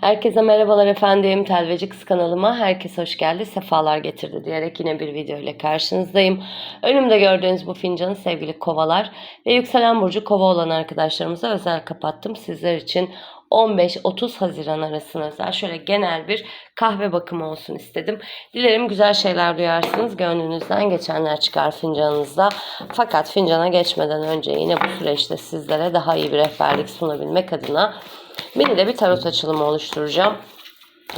Herkese merhabalar efendim. Telveci Kız kanalıma herkes hoş geldi, sefalar getirdi diyerek yine bir video ile karşınızdayım. Önümde gördüğünüz bu fincanı sevgili kovalar ve yükselen burcu kova olan arkadaşlarımıza özel kapattım. Sizler için 15-30 Haziran arasına özel şöyle genel bir kahve bakımı olsun istedim. Dilerim güzel şeyler duyarsınız. Gönlünüzden geçenler çıkar fincanınızda. Fakat fincana geçmeden önce yine bu süreçte sizlere daha iyi bir rehberlik sunabilmek adına Mini de bir tarot açılımı oluşturacağım.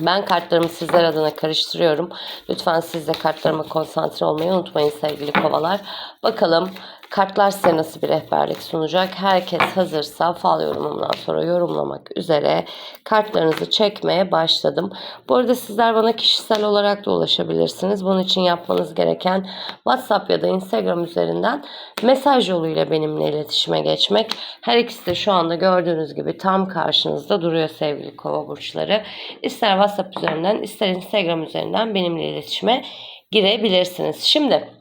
Ben kartlarımı sizler adına karıştırıyorum. Lütfen siz de kartlarıma konsantre olmayı unutmayın sevgili kovalar. Bakalım kartlar size nasıl bir rehberlik sunacak? Herkes hazırsa fal yorumumdan sonra yorumlamak üzere kartlarınızı çekmeye başladım. Bu arada sizler bana kişisel olarak da ulaşabilirsiniz. Bunun için yapmanız gereken WhatsApp ya da Instagram üzerinden mesaj yoluyla benimle iletişime geçmek. Her ikisi de şu anda gördüğünüz gibi tam karşınızda duruyor sevgili kova burçları. İster WhatsApp üzerinden ister Instagram üzerinden benimle iletişime girebilirsiniz. Şimdi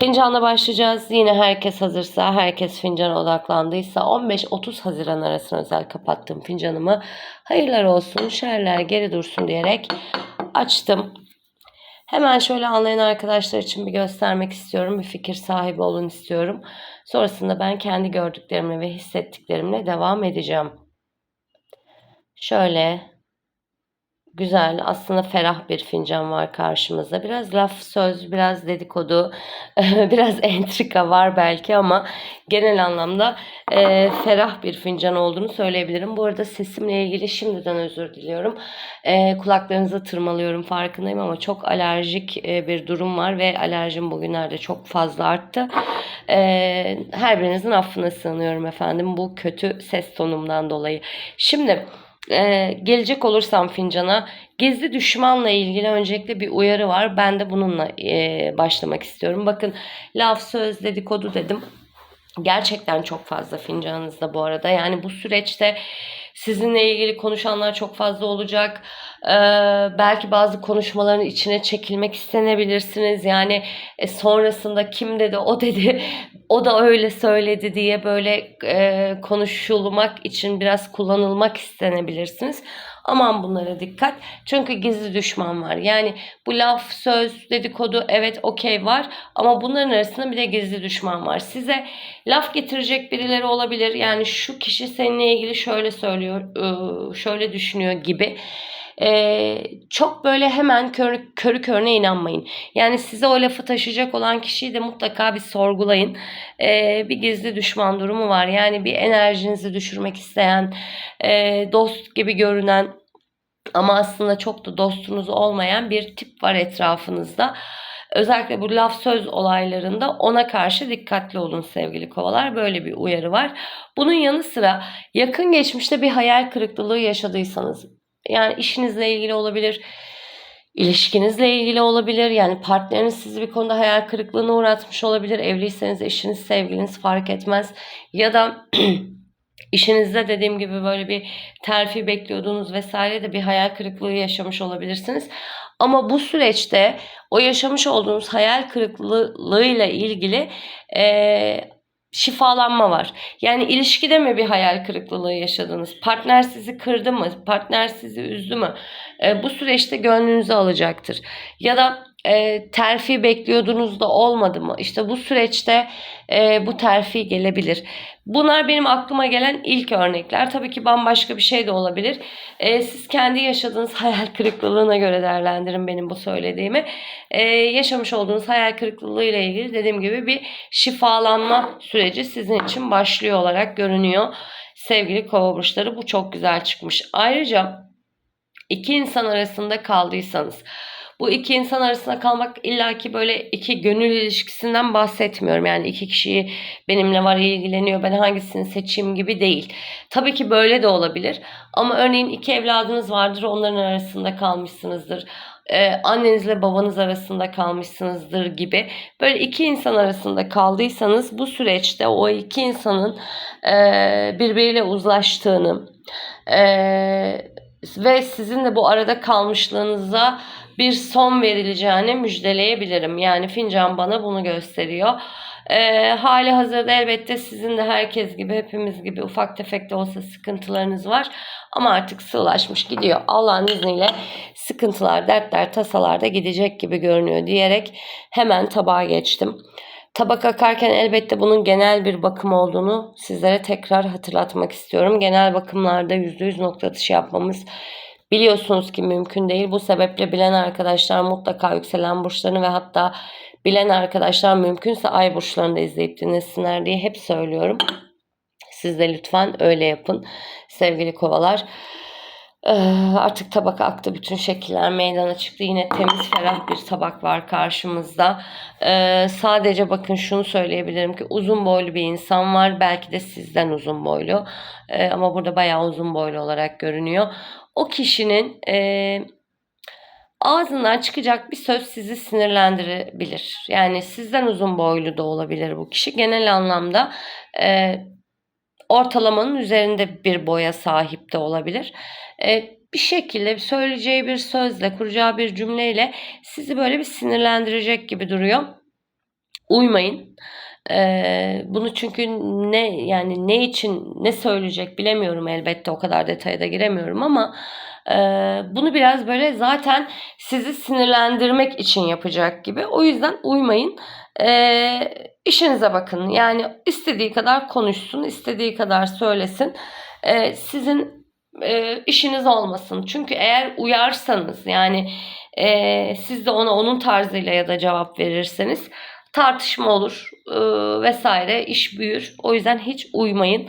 Fincanla başlayacağız. Yine herkes hazırsa, herkes fincana odaklandıysa 15-30 Haziran arasına özel kapattığım fincanımı hayırlar olsun, şerler geri dursun diyerek açtım. Hemen şöyle anlayan arkadaşlar için bir göstermek istiyorum. Bir fikir sahibi olun istiyorum. Sonrasında ben kendi gördüklerimle ve hissettiklerimle devam edeceğim. Şöyle güzel aslında ferah bir fincan var karşımızda. Biraz laf söz, biraz dedikodu, biraz entrika var belki ama genel anlamda e, ferah bir fincan olduğunu söyleyebilirim. Bu arada sesimle ilgili şimdiden özür diliyorum. E, kulaklarınızı tırmalıyorum farkındayım ama çok alerjik e, bir durum var ve alerjim bugünlerde çok fazla arttı. E, her birinizin affına sığınıyorum efendim bu kötü ses tonumdan dolayı. Şimdi ee, gelecek olursam fincana gizli düşmanla ilgili öncelikle bir uyarı var. Ben de bununla e, başlamak istiyorum. Bakın laf söz dedikodu dedim. Gerçekten çok fazla fincanınızda bu arada. Yani bu süreçte sizinle ilgili konuşanlar çok fazla olacak. Ee, belki bazı konuşmaların içine çekilmek istenebilirsiniz. Yani e, sonrasında kim dedi o dedi o da öyle söyledi diye böyle e, konuşulmak için biraz kullanılmak istenebilirsiniz. Aman bunlara dikkat. Çünkü gizli düşman var. Yani bu laf, söz, dedikodu evet okey var. Ama bunların arasında bir de gizli düşman var. Size laf getirecek birileri olabilir. Yani şu kişi seninle ilgili şöyle söylüyor, ıı, şöyle düşünüyor gibi. Ee, çok böyle hemen körü, körü körüne inanmayın. Yani size o lafı taşıyacak olan kişiyi de mutlaka bir sorgulayın. Ee, bir gizli düşman durumu var. Yani bir enerjinizi düşürmek isteyen, e, dost gibi görünen ama aslında çok da dostunuz olmayan bir tip var etrafınızda. Özellikle bu laf söz olaylarında ona karşı dikkatli olun sevgili kovalar. Böyle bir uyarı var. Bunun yanı sıra yakın geçmişte bir hayal kırıklığı yaşadıysanız yani işinizle ilgili olabilir, ilişkinizle ilgili olabilir. Yani partneriniz sizi bir konuda hayal kırıklığına uğratmış olabilir. Evliyseniz eşiniz, sevgiliniz fark etmez. Ya da işinizde dediğim gibi böyle bir terfi bekliyordunuz vesaire de bir hayal kırıklığı yaşamış olabilirsiniz. Ama bu süreçte o yaşamış olduğunuz hayal kırıklığıyla ilgili e, şifalanma var. Yani ilişkide mi bir hayal kırıklığı yaşadınız? Partner sizi kırdı mı? Partner sizi üzdü mü? E, bu süreçte gönlünüzü alacaktır. Ya da e, terfi bekliyordunuz da olmadı mı? İşte bu süreçte e, bu terfi gelebilir. Bunlar benim aklıma gelen ilk örnekler. Tabii ki bambaşka bir şey de olabilir. E, siz kendi yaşadığınız hayal kırıklığına göre değerlendirin benim bu söylediğimi. E, yaşamış olduğunuz hayal kırıklığı ile ilgili dediğim gibi bir şifalanma süreci sizin için başlıyor olarak görünüyor. Sevgili kova burçları bu çok güzel çıkmış. Ayrıca iki insan arasında kaldıysanız bu iki insan arasında kalmak illaki böyle iki gönül ilişkisinden bahsetmiyorum. Yani iki kişiyi benimle var ilgileniyor ben hangisini seçeyim gibi değil. Tabii ki böyle de olabilir. Ama örneğin iki evladınız vardır onların arasında kalmışsınızdır. Ee, annenizle babanız arasında kalmışsınızdır gibi. Böyle iki insan arasında kaldıysanız bu süreçte o iki insanın e, birbiriyle uzlaştığını e, ve sizin de bu arada kalmışlığınıza bir son verileceğini müjdeleyebilirim. Yani fincan bana bunu gösteriyor. Ee, hali hazırda elbette sizin de herkes gibi hepimiz gibi ufak tefek de olsa sıkıntılarınız var. Ama artık sığlaşmış gidiyor. Allah'ın izniyle sıkıntılar, dertler, tasalar da gidecek gibi görünüyor diyerek hemen tabağa geçtim. Tabak akarken elbette bunun genel bir bakım olduğunu sizlere tekrar hatırlatmak istiyorum. Genel bakımlarda %100 nokta atışı yapmamız biliyorsunuz ki mümkün değil. Bu sebeple bilen arkadaşlar mutlaka yükselen burçlarını ve hatta bilen arkadaşlar mümkünse ay burçlarını da izleyip dinlesinler diye hep söylüyorum. Siz de lütfen öyle yapın sevgili kovalar. Ee, artık tabak aktı. Bütün şekiller meydana çıktı. Yine temiz ferah bir tabak var karşımızda. Ee, sadece bakın şunu söyleyebilirim ki uzun boylu bir insan var. Belki de sizden uzun boylu. Ee, ama burada bayağı uzun boylu olarak görünüyor. O kişinin e, ağzından çıkacak bir söz sizi sinirlendirebilir. Yani sizden uzun boylu da olabilir bu kişi. Genel anlamda e, ortalamanın üzerinde bir boya sahip de olabilir. E, bir şekilde söyleyeceği bir sözle, kuracağı bir cümleyle sizi böyle bir sinirlendirecek gibi duruyor. Uymayın. Ee, bunu çünkü ne yani ne için ne söyleyecek bilemiyorum elbette o kadar detaya da giremiyorum ama e, bunu biraz böyle zaten sizi sinirlendirmek için yapacak gibi. O yüzden uymayın. E, işinize bakın. Yani istediği kadar konuşsun, istediği kadar söylesin. E, sizin e, işiniz olmasın. Çünkü eğer uyarsanız yani e, siz de ona onun tarzıyla ya da cevap verirseniz tartışma olur e, vesaire iş büyür. O yüzden hiç uymayın.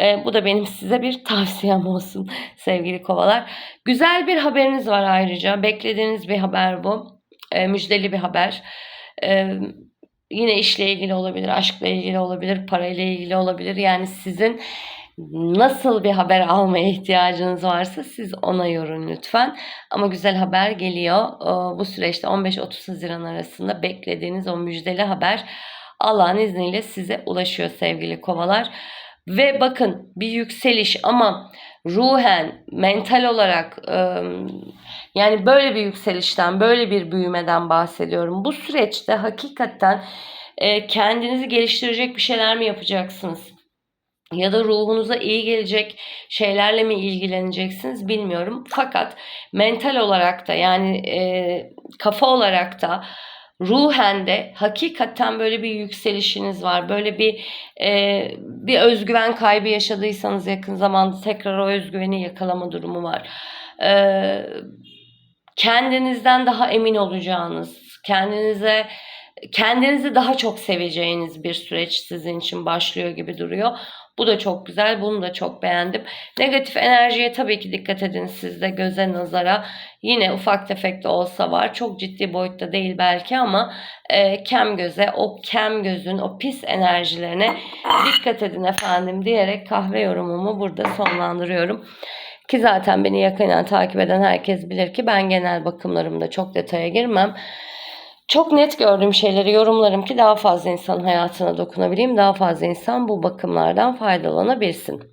E, bu da benim size bir tavsiyem olsun sevgili kovalar. Güzel bir haberiniz var ayrıca. Beklediğiniz bir haber bu. E, müjdeli bir haber. E, yine işle ilgili olabilir, aşkla ilgili olabilir, parayla ilgili olabilir. Yani sizin nasıl bir haber almaya ihtiyacınız varsa siz ona yorun lütfen. Ama güzel haber geliyor. Bu süreçte 15-30 Haziran arasında beklediğiniz o müjdeli haber Allah'ın izniyle size ulaşıyor sevgili kovalar. Ve bakın bir yükseliş ama ruhen, mental olarak yani böyle bir yükselişten, böyle bir büyümeden bahsediyorum. Bu süreçte hakikaten kendinizi geliştirecek bir şeyler mi yapacaksınız? Ya da ruhunuza iyi gelecek şeylerle mi ilgileneceksiniz bilmiyorum. Fakat mental olarak da yani e, kafa olarak da ruhen de hakikaten böyle bir yükselişiniz var. Böyle bir e, bir özgüven kaybı yaşadıysanız yakın zamanda tekrar o özgüveni yakalama durumu var. E, kendinizden daha emin olacağınız, kendinize kendinizi daha çok seveceğiniz bir süreç sizin için başlıyor gibi duruyor. Bu da çok güzel. Bunu da çok beğendim. Negatif enerjiye tabii ki dikkat edin sizde göze nazara. Yine ufak tefek de olsa var. Çok ciddi boyutta değil belki ama e, kem göze, o kem gözün, o pis enerjilerine dikkat edin efendim diyerek kahve yorumumu burada sonlandırıyorum. Ki zaten beni yakından takip eden herkes bilir ki ben genel bakımlarımda çok detaya girmem. Çok net gördüğüm şeyleri yorumlarım ki daha fazla insanın hayatına dokunabileyim. Daha fazla insan bu bakımlardan faydalanabilsin.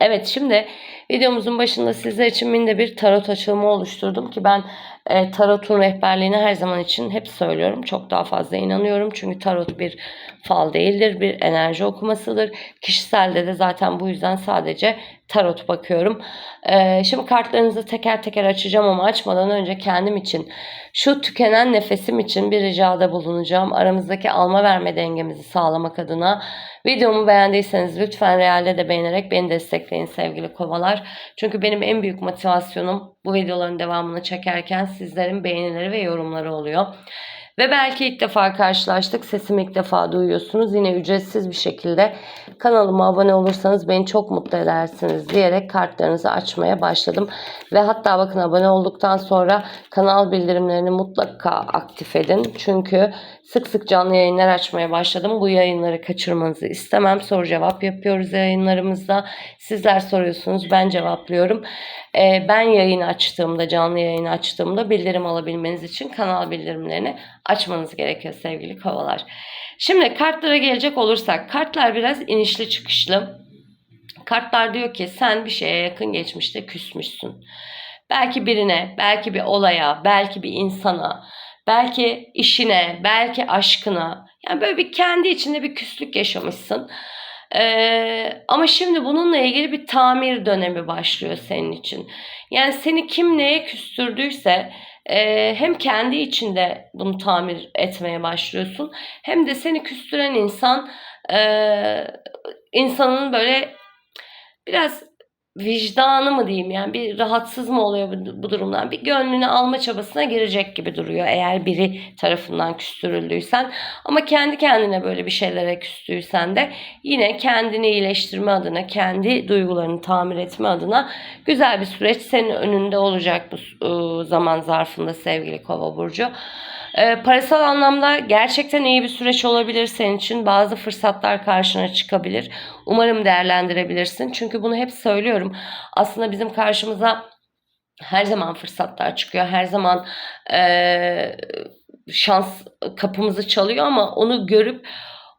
Evet şimdi videomuzun başında sizler için minde bir tarot açılımı oluşturdum ki ben e, tarotun rehberliğini her zaman için hep söylüyorum. Çok daha fazla inanıyorum. Çünkü tarot bir fal değildir. Bir enerji okumasıdır. Kişiselde de zaten bu yüzden sadece tarot bakıyorum. E, şimdi kartlarınızı teker teker açacağım ama açmadan önce kendim için şu tükenen nefesim için bir ricada bulunacağım. Aramızdaki alma verme dengemizi sağlamak adına. Videomu beğendiyseniz lütfen realde de beğenerek beni destekleyin sevgili kovalar. Çünkü benim en büyük motivasyonum bu videoların devamını çekerken sizlerin beğenileri ve yorumları oluyor. Ve belki ilk defa karşılaştık. Sesimi ilk defa duyuyorsunuz. Yine ücretsiz bir şekilde kanalıma abone olursanız beni çok mutlu edersiniz diyerek kartlarınızı açmaya başladım. Ve hatta bakın abone olduktan sonra kanal bildirimlerini mutlaka aktif edin. Çünkü sık sık canlı yayınlar açmaya başladım. Bu yayınları kaçırmanızı istemem. Soru cevap yapıyoruz yayınlarımızda. Sizler soruyorsunuz ben cevaplıyorum. Ee, ben yayın açtığımda canlı yayın açtığımda bildirim alabilmeniz için kanal bildirimlerini açmanız gerekiyor sevgili kovalar. Şimdi kartlara gelecek olursak kartlar biraz inişli çıkışlı. Kartlar diyor ki sen bir şeye yakın geçmişte küsmüşsün. Belki birine, belki bir olaya, belki bir insana, belki işine, belki aşkına. Yani böyle bir kendi içinde bir küslük yaşamışsın. Ee, ama şimdi bununla ilgili bir tamir dönemi başlıyor senin için. Yani seni kim neye küstürdüyse e, hem kendi içinde bunu tamir etmeye başlıyorsun hem de seni küstüren insan e, insanın böyle biraz vicdanı mı diyeyim yani bir rahatsız mı oluyor bu, bu durumdan bir gönlünü alma çabasına girecek gibi duruyor eğer biri tarafından küstürüldüysen ama kendi kendine böyle bir şeylere küstüysen de yine kendini iyileştirme adına kendi duygularını tamir etme adına güzel bir süreç senin önünde olacak bu e, zaman zarfında sevgili kova burcu. E, parasal anlamda gerçekten iyi bir süreç olabilir senin için. Bazı fırsatlar karşına çıkabilir. Umarım değerlendirebilirsin. Çünkü bunu hep söylüyorum. Aslında bizim karşımıza her zaman fırsatlar çıkıyor. Her zaman e, şans kapımızı çalıyor ama onu görüp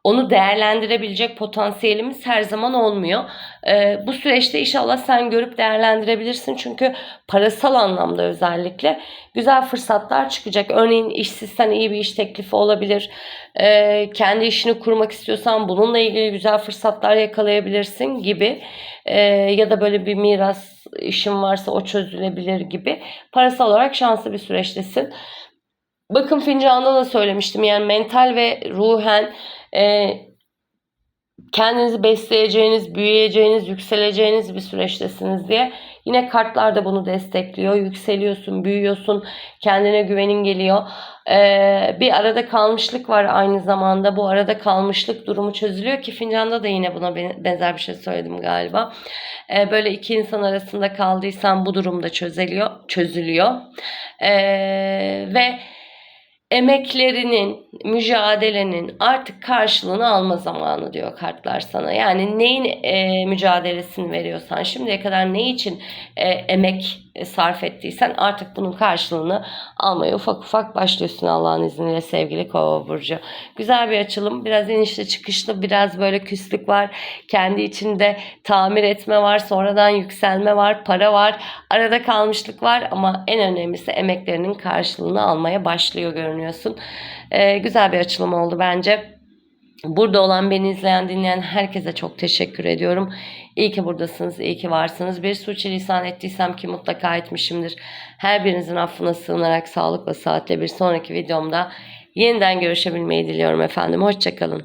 onu değerlendirebilecek potansiyelimiz her zaman olmuyor. Ee, bu süreçte inşallah sen görüp değerlendirebilirsin. Çünkü parasal anlamda özellikle güzel fırsatlar çıkacak. Örneğin işsizsen iyi bir iş teklifi olabilir. Ee, kendi işini kurmak istiyorsan bununla ilgili güzel fırsatlar yakalayabilirsin gibi. Ee, ya da böyle bir miras işin varsa o çözülebilir gibi. Parasal olarak şanslı bir süreçtesin. Bakın fincanında da söylemiştim yani mental ve ruhen e, kendinizi besleyeceğiniz, büyüyeceğiniz, yükseleceğiniz bir süreçtesiniz diye. Yine kartlar da bunu destekliyor. Yükseliyorsun, büyüyorsun, kendine güvenin geliyor. Ee, bir arada kalmışlık var aynı zamanda. Bu arada kalmışlık durumu çözülüyor ki fincanda da yine buna benzer bir şey söyledim galiba. Ee, böyle iki insan arasında kaldıysan bu durumda çözülüyor. çözülüyor. Ee, ve emeklerinin, mücadelenin artık karşılığını alma zamanı diyor kartlar sana. Yani neyin e, mücadelesini veriyorsan, şimdiye kadar ne için e, emek sarf ettiysen artık bunun karşılığını almaya ufak ufak başlıyorsun Allah'ın izniyle sevgili Kova burcu. Güzel bir açılım. Biraz inişli çıkışlı, biraz böyle küslük var. Kendi içinde tamir etme var, sonradan yükselme var, para var, arada kalmışlık var ama en önemlisi emeklerinin karşılığını almaya başlıyor görünüyorsun. Ee, güzel bir açılım oldu bence. Burada olan, beni izleyen, dinleyen herkese çok teşekkür ediyorum. İyi ki buradasınız, iyi ki varsınız. Bir suçu ettiysem ki mutlaka etmişimdir. Her birinizin affına sığınarak sağlıkla saatle bir sonraki videomda yeniden görüşebilmeyi diliyorum efendim. Hoşçakalın.